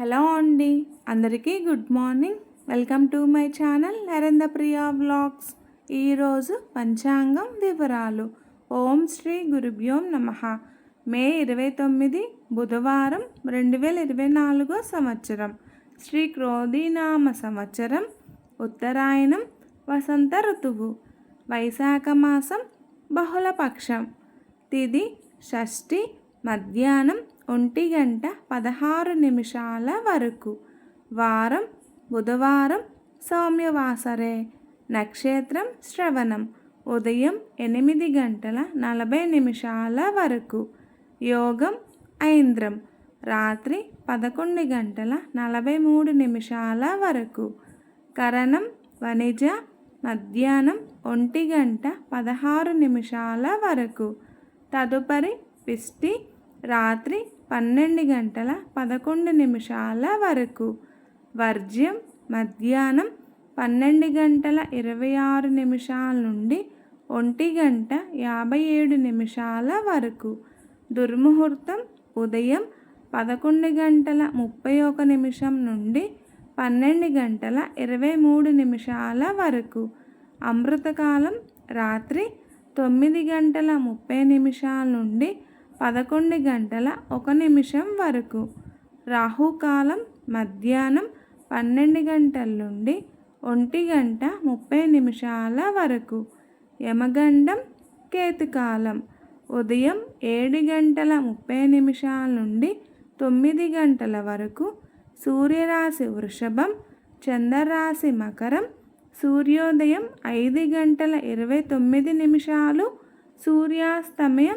Hello అండి. అందరికీ good morning. Welcome to my channel Narendra Priya vlogs. ఈరోజు పంచాంగం వివరాలు. ఓం శ్రీ గురుభ్యోం నమ. మే ఇరవై తొమ్మిది బుధవారం రెండు వేల ఇరవై నాలుగో సంవత్సరం. శ్రీ క్రోధీనామ సంవత్సరం ఉత్తరాయణం వసంత ఋతువు వైశాఖ మాసం బహుళపక్షం తిది షష్ఠి మధ్యాహ్నం ఒంటి గంట పదహారు నిమిషాల వరకు. వారం బుధవారం సౌమ్యవాసరే. నక్షత్రం శ్రవణం. ఉదయం ఎనిమిది గంటల నలభై నిమిషాల వరకు. యోగం ఐంద్రం. రాత్రి పదకొండు గంటల నలభై మూడు నిమిషాల వరకు. కరణం వణిజ. మధ్యాహ్నం ఒంటి గంట పదహారు నిమిషాల వరకు. తదుపరి పిష్టి. రాత్రి పన్నెండు గంటల పదకొండు నిమిషాల వరకు. వర్జ్యం మధ్యాహ్నం పన్నెండు గంటల ఇరవై ఆరు నిమిషాల నుండి ఒంటి గంట యాభై ఏడు నిమిషాల వరకు. దుర్ముహూర్తం ఉదయం పదకొండు గంటల ముప్పై ఒక నిమిషం నుండి పన్నెండు గంటల ఇరవై మూడు నిమిషాల వరకు. అమృతకాలం రాత్రి తొమ్మిది గంటల ముప్పై నిమిషాల నుండి పదకొండు గంటల ఒక నిమిషం వరకు. రాహుకాలం మధ్యాహ్నం పన్నెండు గంటల నుండి ఒంటి గంట ముప్పై నిమిషాల వరకు. యమగండం కేతుకాలం ఉదయం ఏడు గంటల ముప్పై నిమిషాల నుండి తొమ్మిది గంటల వరకు. సూర్యరాశి వృషభం చంద్రరాశి మకరం సూర్యోదయం ఐదు గంటల ఇరవై తొమ్మిది నిమిషాలు. సూర్యాస్తమయం